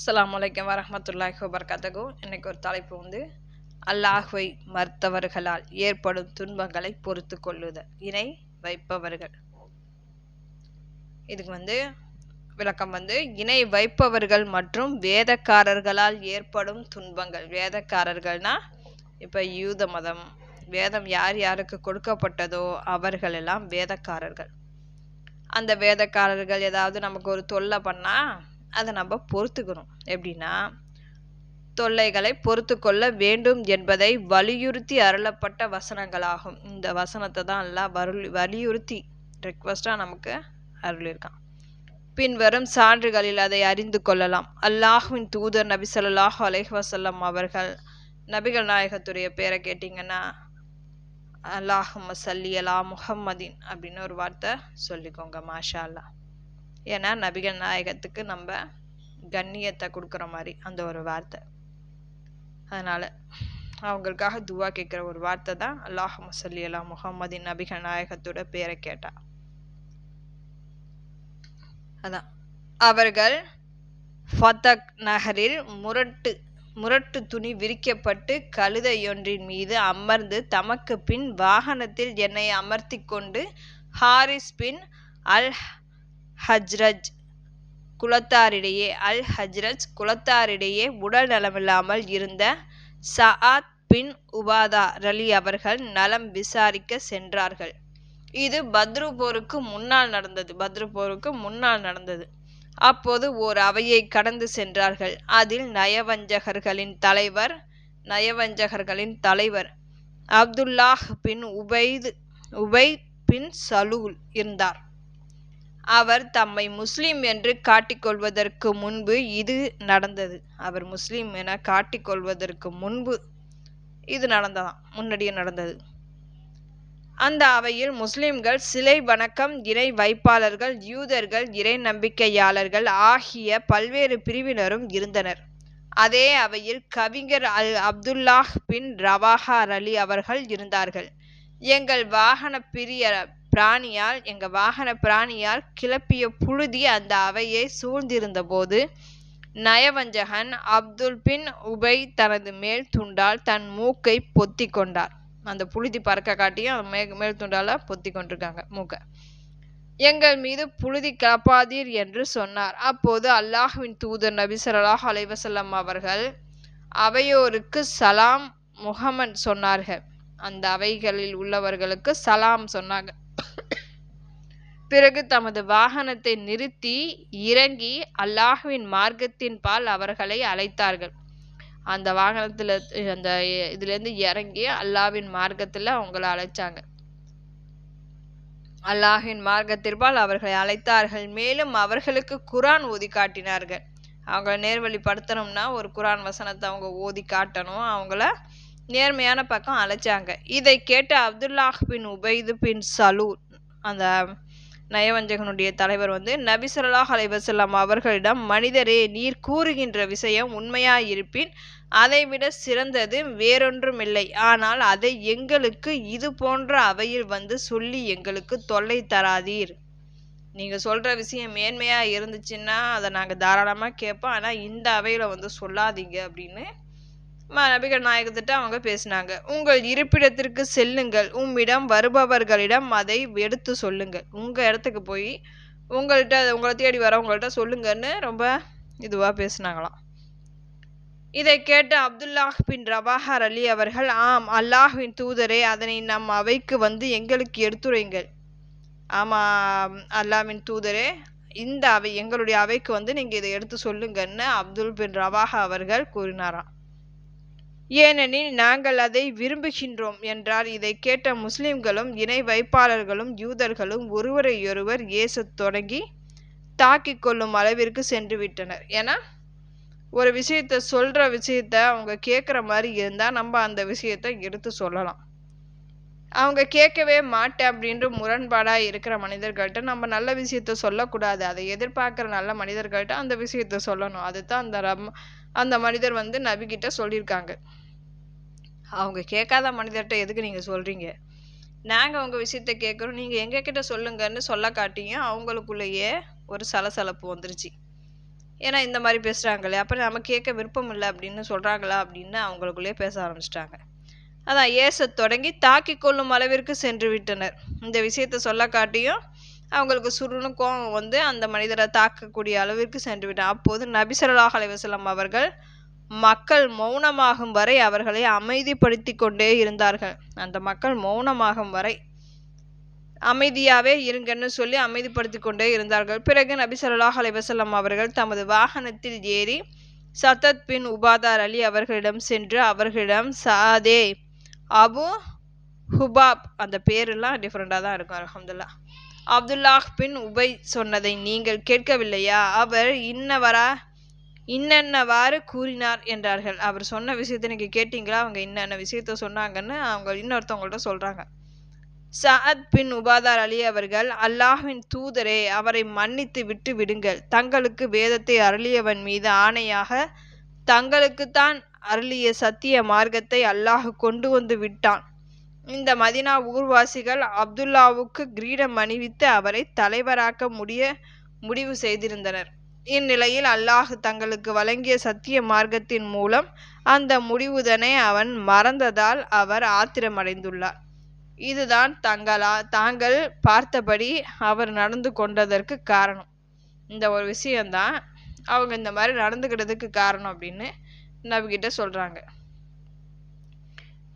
அஸ்லாம் வலைக்கம் வரஹ்மத்துல்லாஹி வபரகாத்தகு எனக்கு ஒரு தலைப்பு வந்து அல்லாஹ்வை மறுத்தவர்களால் ஏற்படும் துன்பங்களை பொறுத்து கொள்ளுதல் இணை வைப்பவர்கள். இதுக்கு வந்து விளக்கம் வந்து இணை வைப்பவர்கள் மற்றும் வேதக்காரர்களால் ஏற்படும் துன்பங்கள். வேதக்காரர்கள்னா இப்போ யூத மதம் வேதம் யார் யாருக்கு கொடுக்கப்பட்டதோ அவர்கள் எல்லாம் வேதக்காரர்கள். அந்த வேதக்காரர்கள் ஏதாவது நமக்கு ஒரு தொல்லை பண்ணால் அதை நம்ம பொறுத்துக்கணும். எப்படின்னா தொல்லைகளை பொறுத்து கொள்ள வேண்டும் என்பதை வலியுறுத்தி அருளப்பட்ட வசனங்களாகும். இந்த வசனத்தை தான் எல்லாம் வருள் வலியுறுத்தி ரெக்வஸ்டாக நமக்கு அருளிருக்கான் பின்வரும் சான்றுகளில் அதை அறிந்து கொள்ளலாம். அல்லாஹுவின் தூதர் நபி ஸல்லல்லாஹு அலைஹி அவர்கள் நபிகள் நாயகத்துடைய பேரை கேட்டிங்கன்னா அல்லாஹும்ம சல்லி அலா முஹம்மதின் அப்படின்னு ஒரு வார்த்தை சொல்லிக்கோங்க மாஷா அல்லா ஏன்னா நபிகள் நாயகத்துக்கு நம்ம கண்ணியத்தை கொடுக்குற மாதிரி அந்த ஒரு வார்த்தை. அதனால் அவங்களுக்காக துவா கேட்குற ஒரு வார்த்தை தான் அல்லாஹ் மசல்லி அல்லா முஹம்மதின் நபிகள் நாயகத்தோட பேரை கேட்டா. அதான். அவர்கள் ஃபதக் நகரில் முரட்டு முரட்டு துணி விரிக்கப்பட்டு கழுதையொன்றின் மீது அமர்ந்து தமக்கு பின் வாகனத்தில் என்னை அமர்த்தி கொண்டு ஹாரிஸ் பின் அல் ஹஜ்ரஜ் குலத்தாரிடையே அல் ஹஜ்ரஜ் குலத்தாரிடையே உடல் நலமில்லாமல் இருந்த சஆத் பின் உபாதா ரலி அவர்கள் நலம் விசாரிக்க சென்றார்கள். இது பத்ரு போருக்கு முன்னால் நடந்தது. பத்ரு போருக்கு முன்னால் நடந்தது. அப்போது ஓர் அவையை கடந்து சென்றார்கள். அதில் நயவஞ்சகர்களின் தலைவர் நயவஞ்சகர்களின் தலைவர் Abdullah bin Ubaid Ubaid bin Salul இருந்தார். அவர் தம்மை முஸ்லிம் என்று காட்டிக்கொள்வதற்கு முன்பு இது நடந்தது. அவர் முஸ்லிம் என காட்டிக்கொள்வதற்கு முன்பு இது நடந்ததாம். முன்னாடியே நடந்தது. அந்த அவையில் முஸ்லிம்கள் சிலை வணக்கம் இறை வைப்பாளர்கள் யூதர்கள் இறை நம்பிக்கையாளர்கள் ஆகிய பல்வேறு பிரிவினரும் இருந்தனர். அதே அவையில் கவிஞர் அல் அப்துல்லாஹ் பின் ரவாஹா அலி அவர்கள் இருந்தார்கள். எங்கள் வாகன பிரிய பிராணியால் எங்க வாகன பிராணியால் கிளப்பிய புழுதி அந்த அவையை சூழ்ந்திருந்த போது நயவஞ்சகன் அப்துல் பின் உபை தனது மேல் துண்டால் தன் மூக்கை பொத்தி கொண்டார். அந்த புழுதி பறக்க காட்டியும் மே மேல் துண்டால பொத்தி கொண்டிருக்காங்க மூக்கை. எங்கள் மீது புழுதி கிளப்பாதீர் என்று சொன்னார். அப்போது அல்லாஹுவின் தூதர் நபி அலைவசல்லம் அவர்கள் அவையோருக்கு சலாம் முகமன் சொன்னார்கள். அந்த அவைகளில் உள்ளவர்களுக்கு சலாம் சொன்னாங்க. பிறகு தமது வாகனத்தை நிறுத்தி இறங்கி அல்லாஹுவின் மார்க்கத்தின் பால் அவர்களை அழைத்தார்கள். அந்த வாகனத்தில் அந்த இதுலேருந்து இறங்கி அல்லாவின் மார்க்கத்தில் அவங்கள அழைச்சாங்க. அல்லாஹின் மார்க்கத்திற்பால் அவர்களை அழைத்தார்கள். மேலும் அவர்களுக்கு குரான் ஓதி காட்டினார்கள். அவங்கள நேர்வழிப்படுத்தணும்னா ஒரு குரான் வசனத்தை அவங்க ஓதி காட்டணும். அவங்கள நேர்மையான பக்கம் அழைச்சாங்க. இதை கேட்டு அப்துல்லாஹ் பின் உபைது பின் சலூர் அந்த நயவஞ்சகனுடைய தலைவர் வந்து நபி அலைவசல்லாம் அவர்களிடம் மனிதரே நீர் கூறுகின்ற விஷயம் உண்மையாயிருப்பின் அதைவிட சிறந்தது வேறொன்றுமில்லை. ஆனால் அதை எங்களுக்கு இது போன்ற அவையில் வந்து சொல்லி எங்களுக்கு தொல்லை தராதீர். நீங்கள் சொல்கிற விஷயம் மேன்மையாக இருந்துச்சுன்னா அதை நாங்கள் தாராளமாக கேட்போம். ஆனால் இந்த அவையில் வந்து சொல்லாதீங்க அப்படின்னு நபிகள் நாயகத்திட்ட அவங்க பேசினாங்க. உங்கள் இருப்பிடத்திற்கு செல்லுங்கள். உம்மிடம் வருபவர்களிடம் அதை எடுத்து சொல்லுங்கள். உங்கள் இடத்துக்கு போய் உங்கள்கிட்ட உங்களை தேடி வரவங்கள்ட்ட சொல்லுங்கன்னு ரொம்ப இதுவாக பேசினாங்களாம். இதை கேட்டு அப்துல்லாஹ் பின் ரவாஹர் அலி அவர்கள் ஆம் அல்லாஹின் தூதரே அதனை நம் அவைக்கு வந்து எங்களுக்கு எடுத்துரைங்கள் ஆமாம் அல்லாவின் தூதரே இந்த அவை எங்களுடைய அவைக்கு வந்து நீங்கள் இதை எடுத்து சொல்லுங்கன்னு அப்துல் பின் ரவாஹா அவர்கள் கூறினாராம். ஏனெனில் நாங்கள் அதை விரும்புகின்றோம் என்றார். இதை கேட்ட முஸ்லிம்களும் இணை வைப்பாளர்களும் யூதர்களும் ஒருவரையொருவர் ஏச தொடங்கி தாக்கி கொள்ளும் அளவிற்கு சென்று விட்டனர். ஏன்னா ஒரு விஷயத்த சொல்கிற விஷயத்த அவங்க கேட்குற மாதிரி இருந்தால் நம்ம அந்த விஷயத்த எடுத்து சொல்லலாம். அவங்க கேட்கவே மாட்டேன் அப்படின்ற முரண்பாடாக இருக்கிற மனிதர்கள்ட்ட நம்ம நல்ல விஷயத்த சொல்லக்கூடாது. அதை எதிர்பார்க்குற நல்ல மனிதர்கள்ட்ட அந்த விஷயத்த சொல்லணும். அதுதான் அந்த ரம் அந்த மனிதர் வந்து நபிகிட்ட சொல்லியிருக்காங்க. அவங்க கேட்காத மனிதர்கிட்ட எதுக்கு நீங்கள் சொல்கிறீங்க நாங்கள் உங்கள் விஷயத்த கேட்குறோம். நீங்கள் எங்க சொல்லுங்கன்னு சொல்ல காட்டியும் அவங்களுக்குள்ளேயே ஒரு சலசலப்பு வந்துருச்சு. ஏன்னா இந்த மாதிரி பேசுகிறாங்களே அப்புறம் நம்ம கேட்க விருப்பம் இல்லை அப்படின்னு சொல்கிறாங்களா அப்படின்னு அவங்களுக்குள்ளே பேச ஆரம்பிச்சிட்டாங்க. அதான் ஏச தொடங்கி தாக்கி கொள்ளும் அளவிற்கு சென்று விட்டனர். இந்த விஷயத்த சொல்ல காட்டியும் அவங்களுக்கு சுருணு கோபம் வந்து அந்த மனிதரை தாக்கக்கூடிய அளவிற்கு சென்று விட்டான். அப்போது நபி அலைவசலம் அவர்கள் மக்கள் மௌனமாகும் வரை அவர்களை அமைதிப்படுத்தி கொண்டே இருந்தார்கள். அந்த மக்கள் மௌனமாகும் வரை அமைதியாகவே இருங்கன்னு சொல்லி அமைதிப்படுத்தி கொண்டே இருந்தார்கள். பிறகு நபி சொல்லாஹ் அலைஹி அவர்கள் தமது வாகனத்தில் ஏறி சத்தத் பின் உபாதார் அலி அவர்களிடம் சென்று அவர்களிடம் சாதே அபு ஹுபாப் அந்த பேரெல்லாம் டிஃப்ரெண்ட்டாக தான் இருக்கும் அலமதுல்லா அப்துல்லாஹ் பின் உபை சொன்னதை நீங்கள் கேட்கவில்லையா? அவர் இன்னவரா இன்னென்னவாறு கூறினார்? என்றார்கள். அவர் சொன்ன விஷயத்தை நீங்கள் கேட்டீங்களா? அவங்க இன்னென்ன விஷயத்த சொன்னாங்கன்னு அவங்க இன்னொருத்தவங்கள்ட்ட சொல்கிறாங்க சஅத் பின் உபாதார் அலி அவர்கள் அல்லாஹ்வின் தூதரே அவரை மன்னித்து விட்டு விடுங்கள். தங்களுக்கு வேதத்தை அருளியவன் மீது ஆணையாக தங்களுக்குத்தான் அருளிய சத்திய மார்க்கத்தை அல்லாஹ் கொண்டு வந்து விட்டான். இந்த மதினா ஊர்வாசிகள் அப்துல்லாவுக்கு கிரீடம் அணிவித்து அவரை தலைவராக்க முடிய முடிவு செய்திருந்தனர். இந்நிலையில் அல்லாஹ் தங்களுக்கு வழங்கிய சத்திய மார்க்கத்தின் மூலம் அந்த முடிவுதனை அவன் மறந்ததால் அவர் ஆத்திரமடைந்துள்ளார். இதுதான் தங்களா தாங்கள் பார்த்தபடி அவர் நடந்து கொண்டதற்கு காரணம். இந்த ஒரு விஷயந்தான் அவங்க இந்த மாதிரி நடந்துக்கிட்டதுக்கு காரணம் அப்படின்னு நபிகிட்ட சொல்கிறாங்க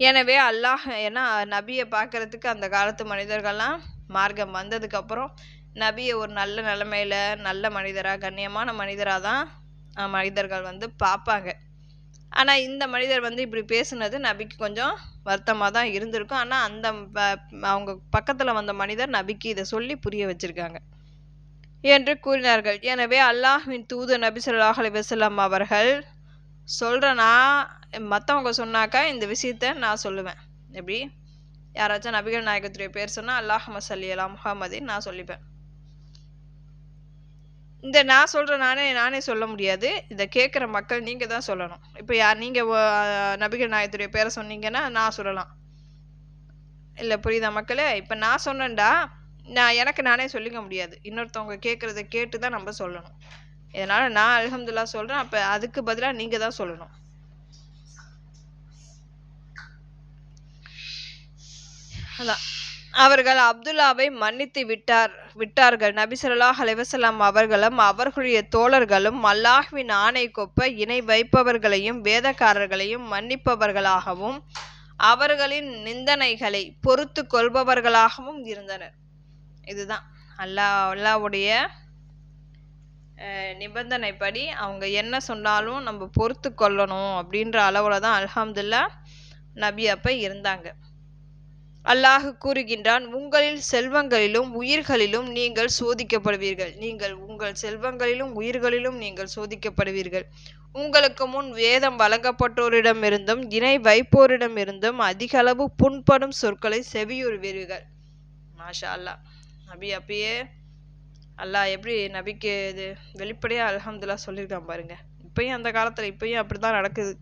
எனவே அல்லாஹ் ஏன்னா நபியை பார்க்கறதுக்கு அந்த காலத்து மனிதர்கள்லாம் மார்க்கம் வந்ததுக்கப்புறம் நபியை ஒரு நல்ல நிலமையில நல்ல மனிதராக கண்ணியமான மனிதராக தான் மனிதர்கள் வந்து பார்ப்பாங்க. ஆனால் இந்த மனிதர் வந்து இப்படி பேசுனது நபிக்கு கொஞ்சம் வருத்தமாக தான் இருந்திருக்கும். ஆனால் அந்த ப- அவங்க பக்கத்தில் வந்த மனிதர் நபிக்கு இதை சொல்லி புரிய வச்சுருக்காங்க. என்று கூறினார்கள். எனவே அல்லாஹ்வின் தூது நபி சொல்லாஹ் அலைஹி அவர்கள் சொல்கிறனா மற்றவங்க சொன்னாக்கா இந்த விஷயத்த நான் சொல்லுவேன். எப்படி? யாராச்சும் நபிகள் நாயகத்துடைய பேர் சொன்னால் அல்லாஹ் மசல்லி அலா முகமதி நான் சொல்லிப்பேன். இந்த நான் சொல்கிற நானே நானே சொல்ல முடியாது. இதை கேட்குற மக்கள் நீங்கள் தான் சொல்லணும். இப்போ யார் நீங்கள் நபிகள் நாயத்துடைய பேரை சொன்னீங்கன்னா நான் சொல்லலாம். இல்லை புரியுதா மக்களே? இப்போ நான் சொன்னேன்டா நான் எனக்கு நானே சொல்லிக்க முடியாது. இன்னொருத்தவங்க கேட்குறத கேட்டு தான் நம்ம சொல்லணும். இதனால் நான் அலகம்துல்லா சொல்கிறேன் அப்போ அதுக்கு பதிலாக நீங்கள் தான் சொல்லணும். அதான். அவர்கள் அப்துல்லாவை மன்னித்து விட்டார் விட்டார்கள். நபி ஸல்லல்லாஹு அவர்களும் அவர்களுடைய தோழர்களும் அல்லாஹ்வின் ஆணை கொப்ப இணை வைப்பவர்களையும் வேதக்காரர்களையும் மன்னிப்பவர்களாகவும் அவர்களின் நிந்தனைகளை பொறுத்து கொள்பவர்களாகவும் இருந்தனர். இதுதான் அல்லாஹ் அல்லாஹ்வுடைய நிபந்தனைப்படி அவங்க என்ன சொன்னாலும் நம்ம பொறுத்து கொள்ளணும் அப்படின்ற அளவில் தான் அல்ஹம்துலில்லாஹ் நபி அப்போ இருந்தாங்க. அல்லாஹ் கூறுகின்றான் உங்களில் செல்வங்களிலும் உயிர்களிலும் நீங்கள் சோதிக்கப்படுவீர்கள். நீங்கள் உங்கள் செல்வங்களிலும் உயிர்களிலும் நீங்கள் சோதிக்கப்படுவீர்கள். உங்களுக்கு முன் வேதம் வழங்கப்பட்டோரிடமிருந்தும் இணை வைப்போரிடமிருந்தும் அதிக அளவு புண்படும் சொற்களை செவியுறுவீர்கள். மாஷா அல்லாஹ் நபி அப்பயே அல்லாஹ் எப்படி நபிக்கு இது வெளிப்படையாக அல்ஹம்துலில்லாஹ் சொல்லியிருக்கான் பாருங்க. இப்பயும் அந்த காலத்தில் இப்பயும் அப்படிதான் நடக்குது.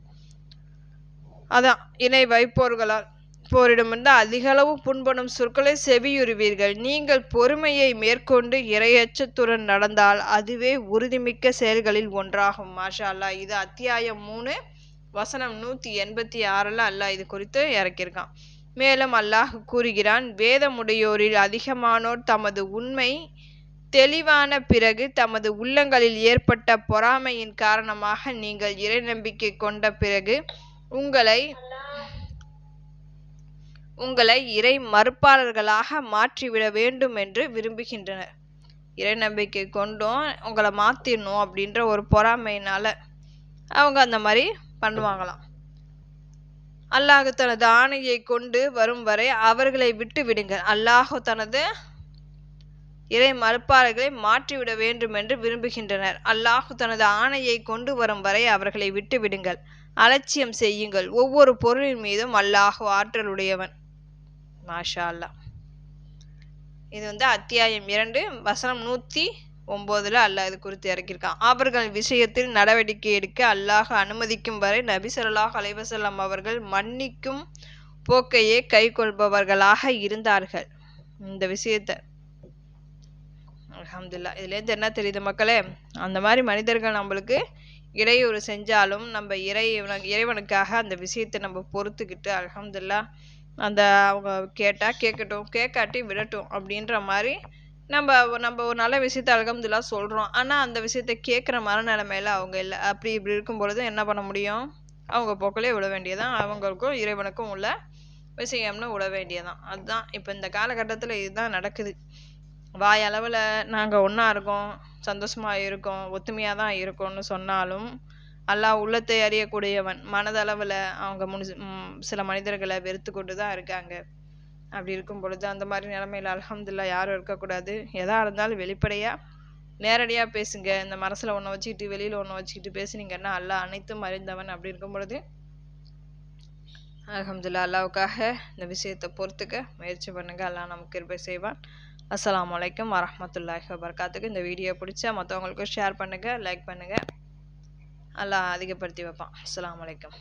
அதான் இணை வைப்போர்களால் போரிடமிருந்து அதிகளவு புண்படும் சொற்களை செவியுறுவீர்கள். நீங்கள் பொறுமையை மேற்கொண்டு இரையச்சத்துடன் நடந்தால் அதுவே உறுதிமிக்க செயல்களில் ஒன்றாகும். மாஷா அல்லாஹ் இது அத்தியாயம் மூணு வசனம் நூற்றி எண்பத்தி ஆறில் அல்லாஹ் இது குறித்து இறக்கியிருக்கான். மேலும் அல்லாஹ் கூறுகிறான் வேதமுடையோரில் அதிகமானோர் தமது உண்மை தெளிவான பிறகு தமது உள்ளங்களில் ஏற்பட்ட பொறாமையின் காரணமாக நீங்கள் இறை நம்பிக்கை கொண்ட பிறகு உங்களை உங்களை இறை மறுப்பாளர்களாக மாற்றிவிட வேண்டும் என்று விரும்புகின்றனர். இறை நம்பிக்கை கொண்டும் உங்களை மாற்றிடணும் அப்படின்ற ஒரு பொறாமையினால் அவங்க அந்த மாதிரி பண்ணுவாங்களாம். அல்லாஹ் தனது ஆணையை கொண்டு வரும் வரை அவர்களை விட்டு விடுங்கள் அல்லாஹ் தனது இறை மறுப்பாளர்களை மாற்றிவிட வேண்டும் என்று விரும்புகின்றனர். அல்லாஹு தனது ஆணையை கொண்டு வரும் வரை அவர்களை விட்டு விடுங்கள். அலட்சியம் செய்யுங்கள். ஒவ்வொரு பொருளின் மீதும் அல்லாஹு ஆற்றலுடையவன் மாஷா அல்லாஹ் இது வந்து அத்தியாயம் இரண்டு வசனம் நூற்றி ஒம்போதில் அல்லாஹ் இது குறித்து இறக்கியிருக்கான். அவர்கள் விஷயத்தில் நடவடிக்கை எடுக்க அல்லாஹ் அனுமதிக்கும் வரை நபி ஸல்லல்லாஹு அலைஹி அவர்கள் மன்னிக்கும் போக்கையே கை கொள்பவர்களாக இருந்தார்கள். இந்த விஷயத்தை அல்ஹம்துலில்லாஹ் இதுலேருந்து என்ன தெரியுது மக்களே? அந்த மாதிரி மனிதர்கள் நம்மளுக்கு இடையூறு செஞ்சாலும் நம்ம இறை இறைவனுக்காக அந்த விஷயத்தை நம்ம பொறுத்துக்கிட்டு அலமதுல்லா அந்த அவங்க கேட்டால் கேட்கட்டும் கேட்காட்டி விடட்டும் அப்படின்ற மாதிரி நம்ம நம்ம ஒரு நல்ல விஷயத்த அல்ஹம்துலில்லாஹ் சொல்கிறோம் ஆனால் அந்த விஷயத்த கேட்குற மனநிலைமையில அவங்க இல்லை. அப்படி இப்படி இருக்கும் பொழுது என்ன பண்ண முடியும்? அவங்க போக்கிலே விட வேண்டியதான் அவங்களுக்கும் இறைவனுக்கும் உள்ள விஷயம்னு விட வேண்டியதான் அதுதான். இப்போ இந்த காலகட்டத்தில் இதுதான் நடக்குது. வாய் அளவில் நாங்கள் ஒன்றா இருக்கோம் சந்தோஷமாக இருக்கோம் ஒத்துமையாக தான் இருக்கோம்னு சொன்னாலும் அல்லாஹ் உள்ளத்தை அறியக்கூடியவன். மனதளவில் அவங்க முனி சில மனிதர்களை வெறுத்து கொண்டு தான் இருக்காங்க. அப்படி இருக்கும் பொழுது அந்த மாதிரி நிலமையில் அலமதுல்லா யாரும் இருக்கக்கூடாது. எதா இருந்தாலும் வெளிப்படையாக நேரடியாக பேசுங்க. இந்த மனசில் ஒன்று வச்சுக்கிட்டு வெளியில் ஒன்று வச்சுக்கிட்டு பேசுனீங்கன்னா அல்லாஹ் அனைத்தும் அறிந்தவன். அப்படி இருக்கும் பொழுது அலமதுல்லா அல்லாவுக்காக இந்த விஷயத்தை பொறுத்துக்க முயற்சி பண்ணுங்கள் அல்லாஹ் நமக்கு இருப்பை செய்வான். அஸ்லாம் வலைக்கம் வரமத்துல்லாஹி வபர்காத்துக்கு இந்த வீடியோ பிடிச்சா மற்றவங்களுக்கும் ஷேர் பண்ணுங்கள் லைக் பண்ணுங்கள் அல்லாஹ் அதிகப்படுத்தி வைப்பான். அஸ்லாம் வலைக்கம்